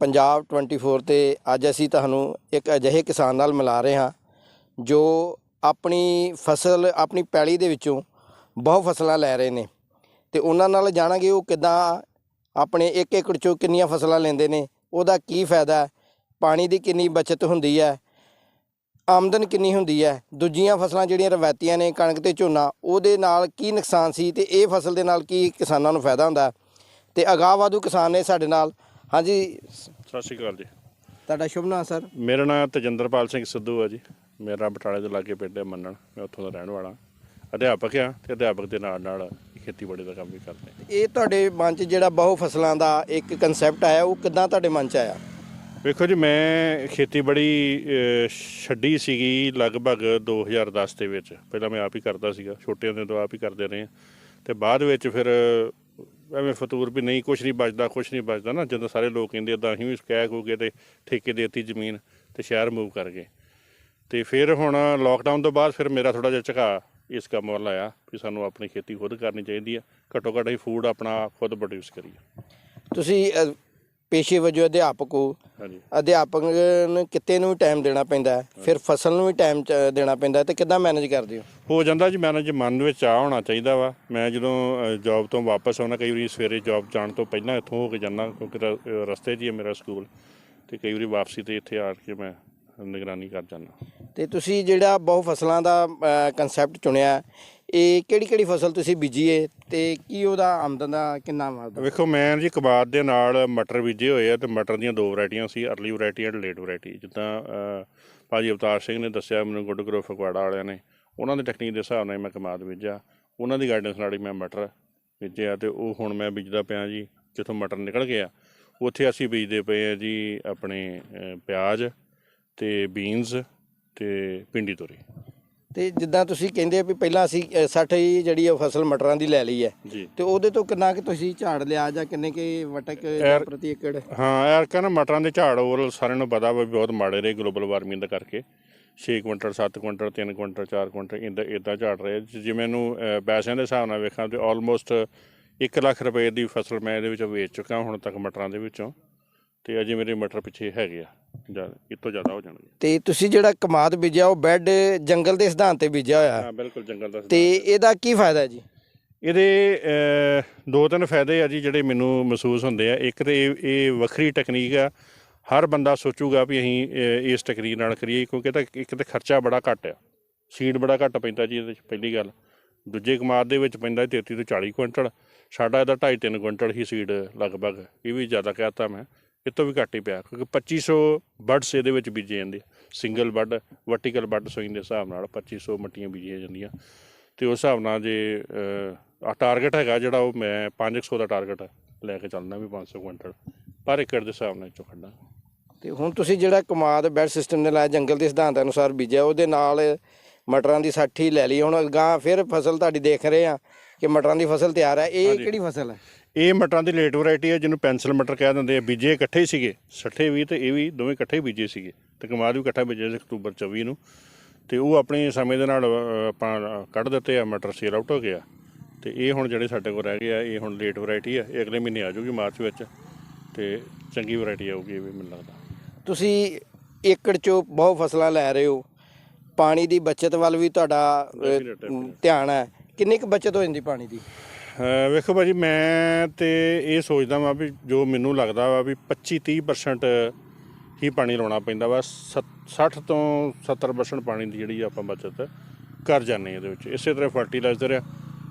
ਪੰਜਾਬ 24 ਤੇ ਅੱਜ ਅਸੀਂ ਤੁਹਾਨੂੰ ਇੱਕ ਅਜਿਹੇ ਕਿਸਾਨ ਨਾਲ ਮਿਲਾ ਰਹੇ ਹਾਂ, ਜੋ ਆਪਣੀ ਫਸਲ, ਆਪਣੀ ਪੈਲੀ ਦੇ ਵਿੱਚੋਂ ਬਹੁਤ ਫਸਲਾਂ ਲੈ ਰਹੇ ਨੇ। ਤੇ ਉਹਨਾਂ ਨਾਲ ਜਾਣਾਂਗੇ ਉਹ ਕਿਦਾਂ ਆਪਣੇ ਇੱਕ ਏਕੜ ਚੋਂ ਕਿੰਨੀਆਂ ਫਸਲਾਂ ਲੈਂਦੇ ਨੇ, ਉਹਦਾ ਕੀ ਫਾਇਦਾ ਹੈ, ਪਾਣੀ ਦੀ ਕਿੰਨੀ ਬਚਤ ਹੁੰਦੀ ਹੈ, ਆਮਦਨ ਕਿੰਨੀ ਹੁੰਦੀ ਹੈ, ਦੂਜੀਆਂ ਫਸਲਾਂ ਜਿਹੜੀਆਂ ਰਵਾਇਤੀਆਂ ਨੇ ਕਣਕ ਤੇ ਝੋਨਾ, ਉਹਦੇ ਨਾਲ ਕੀ ਨੁਕਸਾਨ ਸੀ ਤੇ ਇਹ ਫਸਲ ਦੇ ਨਾਲ ਕੀ ਕਿਸਾਨਾਂ ਨੂੰ ਫਾਇਦਾ ਹੁੰਦਾ ਤੇ ਵਾਧੂ ਕਿਸਾਨ ਨੇ ਸਾਡੇ ਨਾਲ ਹਾਂਜੀ। ਸਤਿ ਸ਼੍ਰੀ ਅਕਾਲ ਜੀ। ਤੁਹਾਡਾ ਸ਼ੁਭ ਨਾਮ ਸਰ? ਮੇਰਾ ਨਾਮ ਤਜਿੰਦਰਪਾਲ ਸਿੰਘ ਸਿੱਧੂ ਹੈ ਜੀ। ਮੇਰਾ ਬਟਾਲੇ ਦੇ ਲਾਗੇ ਪਿੰਡ ਹੈ ਮੰਨਣ। ਮੈਂ ਉੱਥੋਂ ਦਾ ਰਹਿਣ ਵਾਲਾ। ਅਧਿਆਪਕ ਆ ਤੇ ਅਧਿਆਪਕ ਦੇ ਨਾਲ ਨਾਲ ਖੇਤੀਬਾੜੀ ਦਾ ਕੰਮ ਵੀ ਕਰਦੇ ਹਾਂ। ਇਹ ਤੁਹਾਡੇ ਮਨ 'ਚ ਜਿਹੜਾ ਬਹੁ ਫਸਲਾਂ ਦਾ ਇੱਕ ਕਨਸੈਪਟ ਆਇਆ ਉਹ ਕਿੱਦਾਂ ਤੁਹਾਡੇ ਮਨ 'ਚ ਆਇਆ? ਵੇਖੋ ਜੀ ਮੈਂ ਖੇਤੀਬਾੜੀ ਅਹ, ਛੱਡੀ ਸੀਗੀ ਲਗਭਗ 2010 ਦੇ ਵਿੱਚ। ਪਹਿਲਾਂ ਮੈਂ ਆਪ ਹੀ ਕਰਦਾ ਸੀਗਾ। ਛੋਟੇ ਹੁੰਦੇ ਤੋਂ ਆਪ ਹੀ ਕਰਦੇ ਰਹੇ ਹਾਂ। ਤੇ ਬਾਅਦ ਵਿੱਚ ਫਿਰ ਐਵੇਂ ਫਤੂਰ ਵੀ ਨਹੀਂ ਕੁਛ ਨਹੀਂ ਬਚਦਾ ਕੁਛ ਨਹੀਂ ਬਚਦਾ ਨਾ। ਜਦੋਂ ਸਾਰੇ ਲੋਕ ਕਹਿੰਦੇ ਏਦਾਂ ਅਸੀਂ ਵੀ ਹੋ ਗਏ ਤੇ ਠੇਕੇ ਦੇ ਦਿੱਤੀ ਜ਼ਮੀਨ ਤੇ ਸ਼ਹਿਰ ਮੂਵ ਕਰ ਗਏ। ਤੇ ਫਿਰ ਹੁਣ ਲੋਕਡਾਊਨ ਤੋਂ ਬਾਅਦ ਫਿਰ ਮੇਰਾ ਥੋੜਾ ਜਿਹਾ ਝੁਕਾ ਇਸ ਕੰਮ ਵੱਲ ਆਇਆ ਵੀ ਸਾਨੂੰ ਆਪਣੀ ਖੇਤੀ ਖੁਦ ਕਰਨੀ ਚਾਹੀਦੀ ਹੈ ਘੱਟੋ ਘੱਟ ਅਸੀਂ ਫੂਡ ਆਪਣਾ ਖੁਦ ਪ੍ਰੋਡਿਊਸ ਕਰੀਏ। ਤੁਸੀਂ ਅ, ਪੇਸ਼ੇ ਵਜੋਂ ਅਧਿਆਪਕ ਹੋ। ਹਾਂਜੀ। ਅਧਿਆਪਕ ਨੂੰ ਕਿਤੇ ਨੂੰ ਵੀ ਟਾਈਮ ਦੇਣਾ ਪੈਂਦਾ ਹੈ, ਫਿਰ ਫਸਲ ਨੂੰ ਵੀ ਟਾਈਮ ਦੇਣਾ ਪੈਂਦਾ ਹੈ ਤੇ ਕਿੱਦਾਂ ਮੈਨੇਜ ਕਰਦੇ ਹੋ? ਹੋ ਜਾਂਦਾ ਜੀ ਮੈਨੇਜ ਮਨ ਵਿੱਚ ਆ ਹੋਣਾ ਚਾਹੀਦਾ ਵਾ। ਮੈਂ ਜਦੋਂ ਜੌਬ ਤੋਂ ਵਾਪਸ ਆਉਣਾ ਕਈ ਵਾਰੀ ਸਵੇਰੇ ਜੌਬ ਜਾਣ ਤੋਂ ਪਹਿਲਾਂ ਇੱਥੋਂ ਹੋ ਕੇ ਜਾਂਦਾ ਕਿਉਂਕਿ ਰ- ਅ, ਰਸਤੇ 'ਚ ਹੀ ਹੈ ਮੇਰਾ ਸਕੂਲ ਤੇ ਕਈ ਵਾਰੀ ਵਾਪਸੀ ਤੇ ਇੱਥੇ ਆ ਕੇ ਮੈਂ ਨਿਗਰਾਨੀ ਕਰ ਜਾਂਦਾ। ਤੇ ਤੁਸੀਂ ਜਿਹੜਾ ਬਹੁ ਫਸਲਾਂ ਦਾ ਕਨਸੈਪਟ ਚੁਣਿਆ ਇਹ ਕਿਹੜੀ ਕਿਹੜੀ ਫਸਲ ਤੁਸੀਂ ਬੀਜੀਏ ਤੇ ਕੀ ਉਹਦਾ ਆਮਦਨ ਦਾ ਕਿੰਨਾ ਵਾਧਾ ਵੇਖੋ ਮੈਂ ਜੀ ਕਬਾਦ ਦੇ ਨਾਲ ਮਟਰ ਬੀਜੇ ਹੋਏ ਆ ਤੇ ਮਟਰ ਦੀਆਂ ਦੋ ਵੈਰਾਈਟੀਆਂ ਸੀ early variety and late variety ਜਿੱਦਾਂ ਅ, ਭਾਜੀ ਅਵਤਾਰ ਸਿੰਘ ਨੇ ਦੱਸਿਆ ਮੈਨੂੰ ਗੁੱਡ ਗਰੋ ਫਗਵਾੜਾ ਵਾਲਿਆਂ ਨੇ ਉਹਨਾਂ ਦੀ ਟੈਕਨੀਕ ਦੇ ਹਿਸਾਬ ਨਾਲ ਮੈਂ ਕਮਾਦ ਬੀਜਿਆ। ਉਹਨਾਂ ਦੀ ਗਾਈਡੈਂਸ ਨਾਲ ਹੀ ਮੈਂ ਮਟਰ ਬੀਜਿਆ ਤੇ ਉਹ ਹੁਣ ਮੈਂ ਬੀਜਦਾ ਪਿਆ ਜੀ ਜਿੱਥੋਂ ਮਟਰ ਨਿਕਲ ਗਿਆ। ਉੱਥੇ ਅਸੀਂ ਬੀਜਦੇ ਪਏ ਆ ਜੀ ਆਪਣੇ ਪਿਆਜ਼ ਤੇ ਬੀਨਸ ਤੇ ਪਿੰਡੀ ਤੋਰੀ। ਤੇ ਜਿੱਦਾਂ ਤੁਸੀਂ ਕਹਿੰਦੇ ਆ ਵੀ ਪਹਿਲਾਂ ਅਸੀਂ ਅ, 60 ਹੀ ਜਿਹੜੀ ਉਹ ਫਸਲ ਮਟਰਾਂ ਦੀ ਲੈ ਲਈ ਹੈ। ਤੇ ਉਹਦੇ ਤੋਂ ਕਿੰਨਾ ਕਿ ਤੁਸੀਂ ਝਾੜ ਲਿਆ ਜਾਂ ਕਿੰਨੇ ਕਿ ਵਟਕ ਪ੍ਰਤੀ ਏਕੜ? ਹਾਂ ਯਾਰ ਕਹਿੰਦਾ ਮਟਰਾਂ ਦੇ ਝਾੜ ਓਵਰਆਲ ਸਾਰਿਆਂ ਨੂੰ ਪਤਾ ਵਾ ਬਹੁਤ ਮਾੜੇ ਰਹੇ ਗਲੋਬਲ ਵਾਰਮਿੰਗ ਦਾ ਕਰਕੇ। 6 ਕੁਇੰਟਲ 7 ਕੁਇੰਟਲ 3 ਕੁਇੰਟਲ 4 ਕੁਇੰਟਲ ਇੰਦਾ ਇਦਾਂ ਝਾੜ ਰਹੇ। ਜਿਵੇਂ ਨੂੰ ਪੈਸਿਆਂ ਦੇ ਹਿਸਾਬ ਨਾਲ ਵੇਖਾਂ ਤੇ ਆਲਮੋਸਟ 1 ਲੱਖ ਰੁਪਏ ਦੀ ਫਸਲ ਮੈਂ ਇਹਦੇ ਵਿੱਚੋਂ ਵੇਚ ਚੁੱਕਾ ਹੁਣ ਤੱਕ ਮਟਰਾਂ ਦੇ ਵਿੱਚੋਂ। ਤੇ ਅਜੇ ਮੇਰੇ ਮਟਰ ਪਿੱਛੇ ਹੈਗੇ ਆ। ਜਾਂ ਇਹ ਤੋਂ ਜ਼ਿਆਦਾ ਹੋ ਜਾਣਗੇ। ਤੇ ਤੁਸੀਂ ਜਿਹੜਾ ਕਮਾਦ ਬੀਜਿਆ ਉਹ ਬੈੱਡ ਜੰਗਲ ਦੇ ਸਿਧਾਂਤ ਤੇ ਬੀਜਿਆ ਹੋਇਆ। ਹਾਂ ਬਿਲਕੁਲ ਜੰਗਲ ਦਾ ਤੇ ਇਹਦਾ ਕੀ ਫਾਇਦਾ ਹੈ ਜੀ? ਇਹਦੇ ਅਹ, ਦੋ ਤਿੰਨ ਫਾਇਦੇ ਆ ਜੀ ਜਿਹੜੇ ਮੈਨੂੰ ਮਹਿਸੂਸ ਹੁੰਦੇ ਆ। ਇੱਕ ਤੇ ਇਹ ਇਹ ਵੱਖਰੀ ਟੈਕਨੀਕ ਆ। ਹਰ ਬੰਦਾ ਸੋਚੂਗਾ ਵੀ ਅਸੀਂ ਅਹ, ਇਸ ਟੈਕਨੀਕ ਨਾਲ ਕਰੀਏ ਕਿਉਂਕਿ ਤਾਂ ਇੱਕ ਤੇ ਖਰਚਾ ਬੜਾ ਘੱਟ ਆ। ਸੀਡ ਬੜਾ ਘੱਟ ਪੈਂਦਾ ਜੀ ਇਹਦੇ 'ਚ ਪਹਿਲੀ ਗੱਲ। ਦੂਜੇ ਕਮਾਦ ਦੇ ਵਿੱਚ ਪੈਂਦਾ 33 ਤੋਂ 40 ਕੁਇੰਟਲ। ਸਾਡਾ ਇਹਦਾ 2.5 3 ਕੁਇੰਟਲ ਹੀ ਸੀਡ ਲਗਭਗ ਇਹ ਵੀ ਜ਼ਿਆਦਾ ਕਹਿਤਾ ਮੈਂ। ਇਹ ਤੋਂ ਵੀ ਘੱਟ ਹੀ ਪਿਆ, ਕਿਉਂਕਿ 2500 ਬਰਡਸ ਇਹਦੇ ਵਿੱਚ ਬੀਜੇ ਜਾਂਦੇ single bed vertical bed sowing ਦੇ ਹਿਸਾਬ ਨਾਲ 2500 ਮੱਟੀਆਂ ਬੀਜੀਆਂ ਜਾਂਦੀਆਂ। ਤੇ ਉਸ ਹਿਸਾਬ ਨਾਲ ਜੇ ਆ ਟਾਰਗੇਟ ਹੈਗਾ ਜਿਹੜਾ ਉਹ ਮੈਂ 500 ਦਾ ਟਾਰਗੇਟ ਲੈ ਕੇ ਚੱਲਣਾ ਵੀ 500 ਕੁਇੰਟਲ, ਪਰ ਏਕੜ ਦੇ ਹਿਸਾਬ ਨਾਲ ਚੋਂ ਕੱਢਾਂ ਤੇ ਹੁਣ ਤੁਸੀਂ ਜਿਹੜਾ ਕਮਾਦ ਬੈਡ ਸਿਸਟਮ ਨੇ ਲਾਇਆ ਜੰਗਲ ਦੇ ਸਿਧਾਂਤ ਅਨੁਸਾਰ ਬੀਜਿਆ, ਉਹਦੇ ਨਾਲ ਮਟਰਾਂ ਦੀ 60 ਲੈ ਲਈ। ਹੁਣ ਗਾਂ ਫਿਰ ਫਸਲ ਤੁਹਾਡੀ ਦੇਖ ਰਹੇ ਆ ਕਿ ਮਟਰਾਂ ਦੀ ਫਸਲ ਤਿਆਰ ਹੈ ਇਹ। ਕਿਹੜੀ ਫਸਲ ਹੈ? ਇਹ ਮਟਰਾਂ ਦੀ ਲੇਟ ਵੈਰਾਈਟੀ ਹੈ ਜਿਹਨੂੰ ਪੈਨਸਲ ਮਟਰ ਕਹਿ ਦਿੰਦੇ ਆ। ਬੀਜੇ ਇਕੱਠੇ ਹੀ ਸੀਗੇ 60 ਵੀ ਤੇ ਇਹ ਵੀ ਦੋਵੇਂ ਇਕੱਠੇ ਹੀ ਬੀਜੇ ਸੀਗੇ। ਤੇ ਕਮਾਦ ਵੀ ਇਕੱਠਾ ਬੀਜਿਆ ਸੀ ਅਕਤੂਬਰ 24 ਨੂੰ। ਤੇ ਉਹ ਆਪਣੇ ਸਮੇਂ ਦੇ ਨਾਲ ਆਪਾਂ ਕੱਢ ਦਿੱਤੇ ਆ ਮਟਰ ਸੇਲ ਆਊਟ ਹੋ ਗਿਆ। ਤੇ ਇਹ ਹੁਣ ਜਿਹੜੇ ਸਾਡੇ ਕੋਲ ਰਹਿ ਗਏ ਆ ਇਹ ਹੁਣ ਲੇਟ ਵੈਰਾਈਟੀ ਆ। ਇਹ ਅਗਲੇ ਮਹੀਨੇ ਆ ਜਾਊਗੀ ਮਾਰਚ ਵਿੱਚ। ਤੇ ਚੰਗੀ ਵੈਰਾਈਟੀ ਆਊਗੀ ਇਹ ਵੀ ਮੈਨੂੰ ਲੱਗਦਾ। ਤੁਸੀਂ ਏਕੜ ਚੋਂ ਬਹੁਤ ਫਸਲਾਂ ਲੈ ਰਹੇ ਹੋ। ਪਾਣੀ ਦੀ ਬਚਤ ਵੱਲ ਵੀ ਤੁਹਾਡਾ. ਧਿਆਨ ਹੈ। ਕਿੰਨੀ ਕੁ ਬਚਤ ਹੋ ਜਾਂਦੀ ਪਾਣੀ ਦੀ? ਅਹ ਵੇਖੋ ਭਾਜੀ, ਮੈਂ ਤੇ ਇਹ ਸੋਚਦਾ ਵਾਂ ਵੀ ਜੋ ਮੈਨੂੰ ਲੱਗਦਾ ਵਾ ਵੀ 25 30% ਹੀ ਪਾਣੀ ਲਾਉਣਾ ਪੈਂਦਾ ਵਾ, ਸੱਤ- 60 ਤੋਂ 70% ਪਾਣੀ ਦੀ ਜਿਹੜੀ ਆਪਾਂ ਬਚਤ ਕਰ ਜਾਂਦੇ ਹਾਂ ਇਹਦੇ ਵਿੱਚ। ਇਸੇ ਤਰ੍ਹਾਂ ਫਰਟੀਲਾਈਜ਼ਰ ਆ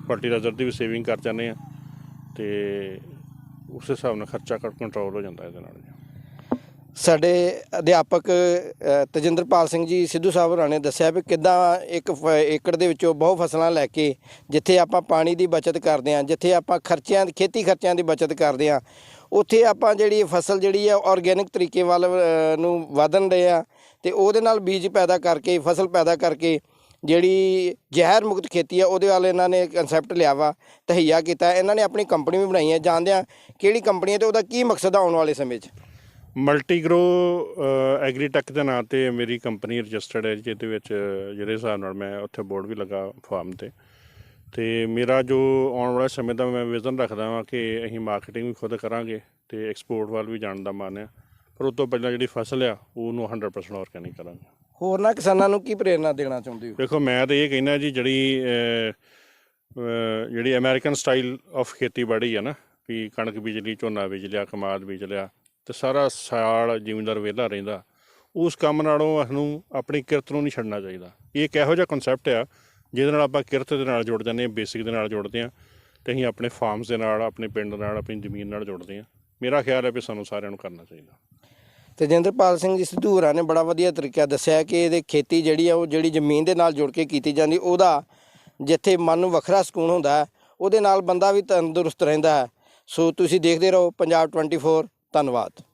ਫਰਟੀਲਾਈਜ਼ਰ ਦੀ ਵੀ ਸੇਵਿੰਗ ਕਰ ਜਾਂਦੇ ਆ ਤੇ ਉਸ ਹਿਸਾਬ ਨਾਲ ਖਰਚਾ ਕੰਟਰੋਲ ਹੋ ਜਾਂਦਾ ਇਹਦੇ ਨਾਲ ਜੀ। ਸਾਡੇ ਅਧਿਆਪਕ ਤਜਿੰਦਰਪਾਲ ਸਿੰਘ ਜੀ ਸਿੱਧੂ ਸਾਹਿਬ ਹੋਰਾਂ ਨੇ ਦੱਸਿਆ ਵੀ ਕਿੱਦਾਂ ਇੱਕ ਫ- ਏਕੜ ਦੇ ਵਿੱਚੋਂ ਬਹੁ ਫਸਲਾਂ ਲੈ ਕੇ ਜਿੱਥੇ ਆਪਾਂ ਪਾਣੀ ਦੀ ਬਚਤ ਕਰਦੇ ਹਾਂ, ਜਿੱਥੇ ਆਪਾਂ ਖਰਚਿਆਂ ਖੇਤੀ ਖਰਚਿਆਂ ਦੀ ਬਚਤ ਕਰਦੇ ਹਾਂ, ਉੱਥੇ ਆਪਾਂ ਜਿਹੜੀ ਫਸਲ ਜਿਹੜੀ ਆ ਆਰਗੇਨਿਕ ਤਰੀਕੇ ਵੱਲ ਨੂੰ ਵਧਣ ਦੇ ਆ ਤੇ ਉਹਦੇ ਨਾਲ ਬੀਜ ਪੈਦਾ ਕਰਕੇ, ਫਸਲ ਪੈਦਾ ਕਰਕੇ ਜਿਹੜੀ ਜ਼ਹਿਰ ਮੁਕਤ ਖੇਤੀ ਆ ਉਹਦੇ ਵੱਲ ਇਹਨਾਂ ਨੇ ਕਨਸੈਪਟ ਲਿਆ ਵਾ, ਤਹਈਆ ਕੀਤਾ। ਇਹਨਾਂ ਨੇ ਆਪਣੀ ਕੰਪਨੀ ਵੀ ਬਣਾਈ ਹੈ, ਜਾਣਦੇ ਆ ਕਿਹੜੀ ਕੰਪਨੀ ਹੈ ਤੇ ਉਹਦਾ ਕੀ ਮਕਸਦ ਆ ਆਉਣ ਵਾਲੇ ਸਮੇਂ 'ਚ। ਮਲਟੀਗਰੋ ਐਗਰੀਟੈਕ ਦੇ ਨਾਂ ਤੇ ਮੇਰੀ ਕੰਪਨੀ ਰਜਿਸਟਰਡ ਹੈ ਜਿਹਦੇ ਵਿੱਚ ਜਿਹੜੇ ਹਿਸਾਬ ਨਾਲ ਮੈਂ ਉੱਥੇ ਬੋਰਡ ਵੀ ਲੱਗਾ ਫਾਰਮ ਤੇ। ਤੇ ਮੇਰਾ ਜੋ ਆਉਣ ਵਾਲੇ ਸਮੇਂ ਦਾ ਮੈਂ ਵਿਜ਼ਨ ਰੱਖਦਾ ਹਾਂ ਕਿ ਅਸੀਂ ਮਾਰਕੀਟਿੰਗ ਵੀ ਖੁਦ ਕਰਾਂਗੇ ਤੇ ਐਕਸਪੋਰਟ ਵੱਲ ਵੀ ਜਾਣ ਦਾ ਮਨ ਹੈ ਪਰ ਉਸ ਤੋਂ ਪਹਿਲਾਂ ਜਿਹੜੀ ਫਸਲ ਆ ਉਹਨੂੰ 100% ਆਰਗੈਨਿਕ ਕਰਾਂਗੇ। ਹੋਰਨਾਂ ਕਿਸਾਨਾਂ ਨੂੰ ਕੀ ਪ੍ਰੇਰਣਾ ਦੇਣਾ ਚਾਹੁੰਦੇ ਹੋ? ਦੇਖੋ ਮੈਂ ਤਾਂ ਇਹ ਕਹਿਣਾ ਜੀ ਜਿਹੜੀ ਜਿਹੜੀ ਅਮਰੀਕਨ ਸਟਾਈਲ ਆਫ ਖੇਤੀਬਾੜੀ ਆ ਨਾ ਵੀ ਕਣਕ ਬੀਜ ਲਈ ਝੋਨਾ ਬੀਜ ਲਿਆ ਕਮਾਦ ਬੀਜ ਲਿਆ ਤੇ ਸਾਰਾ ਸਾਲ ਜ਼ਿਮੀਂਦਾਰ ਵਿਹਲਾ ਰਹਿੰਦਾ। ਉਸ ਕੰਮ ਨਾਲੋਂ ਸਾਨੂੰ ਆਪਣੀ ਕਿਰਤ ਨੂੰ ਨਹੀਂ ਛੱਡਣਾ ਚਾਹੀਦਾ। ਇਹ ਇੱਕ ਇਹੋ ਜਿਹਾ ਕਨਸੈਪਟ ਆ, ਜਿਹਦੇ ਨਾਲ ਆਪਾਂ ਕਿਰਤ ਦੇ ਨਾਲ ਜੁੜ ਜਾਂਦੇ ਹਾਂ ਬੇਸਿਕ ਦੇ ਨਾਲ ਜੁੜਦੇ ਹਾਂ, ਤੇ ਅਸੀਂ ਆਪਣੇ ਫਾਰਮਸ ਦੇ ਨਾਲ, ਆਪਣੇ ਪਿੰਡ ਨਾਲ, ਆਪਣੀ ਜ਼ਮੀਨ ਨਾਲ ਜੁੜਦੇ ਹਾਂ। ਮੇਰਾ ਖਿਆਲ ਹੈ ਵੀ ਸਾਨੂੰ ਸਾਰਿਆਂ ਨੂੰ ਕਰਨਾ ਚਾਹੀਦਾ। ਤੇਜਿੰਦਰਪਾਲ ਸਿੰਘ ਜੀ ਸਿੱਧੂ ਹੋਰਾਂ ਨੇ ਬੜਾ ਵਧੀਆ ਤਰੀਕਾ ਦੱਸਿਆ ਕਿ ਇਹਦੇ ਖੇਤੀ ਜਿਹੜੀ ਆ, ਉਹ ਜਿਹੜੀ ਜ਼ਮੀਨ ਦੇ ਨਾਲ ਜੁੜ ਕੇ ਕੀਤੀ ਜਾਂਦੀ, ਉਹਦਾ ਜਿੱਥੇ ਮਨ ਨੂੰ ਵੱਖਰਾ ਸਕੂਨ ਹੁੰਦਾ, ਉਹਦੇ ਨਾਲ ਬੰਦਾ ਵੀ ਤੰਦਰੁਸਤ ਰਹਿੰਦਾ ਹੈ। ਸੋ ਤੁਸੀਂ ਦੇਖਦੇ ਰਹੋ ਪੰਜਾਬ 24 ਧੰਨਵਾਦ।